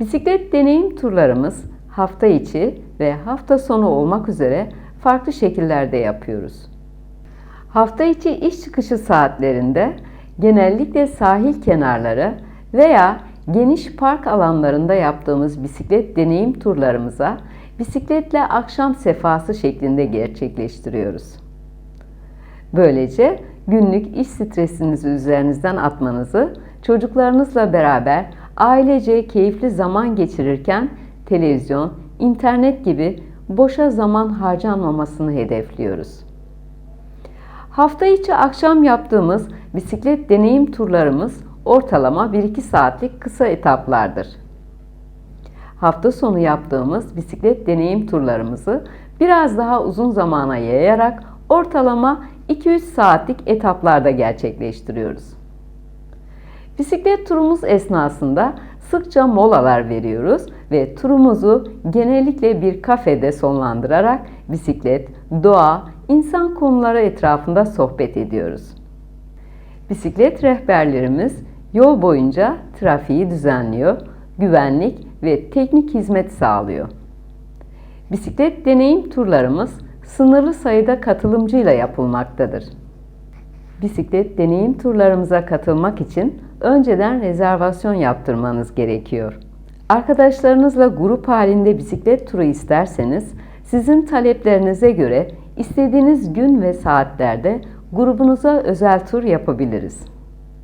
Bisiklet deneyim turlarımız hafta içi ve hafta sonu olmak üzere farklı şekillerde yapıyoruz. Hafta içi iş çıkışı saatlerinde genellikle sahil kenarları veya geniş park alanlarında yaptığımız bisiklet deneyim turlarımıza bisikletle akşam sefası şeklinde gerçekleştiriyoruz. Böylece günlük iş stresinizi üzerinizden atmanızı, çocuklarınızla beraber ailece keyifli zaman geçirirken televizyon, internet gibi boşa zaman harcanmamasını hedefliyoruz. Hafta içi akşam yaptığımız bisiklet deneyim turlarımız ortalama 1-2 saatlik kısa etaplardır. Hafta sonu yaptığımız bisiklet deneyim turlarımızı biraz daha uzun zamana yayarak ortalama 2-3 saatlik etaplarda gerçekleştiriyoruz. Bisiklet turumuz esnasında sıkça molalar veriyoruz ve turumuzu genellikle bir kafede sonlandırarak bisiklet, doğa, insan konuları etrafında sohbet ediyoruz. Bisiklet rehberlerimiz yol boyunca trafiği düzenliyor, güvenlik ve teknik hizmet sağlıyor. Bisiklet deneyim turlarımız sınırlı sayıda katılımcıyla yapılmaktadır. Bisiklet deneyim turlarımıza katılmak için önceden rezervasyon yaptırmanız gerekiyor. Arkadaşlarınızla grup halinde bisiklet turu isterseniz sizin taleplerinize göre istediğiniz gün ve saatlerde grubunuza özel tur yapabiliriz.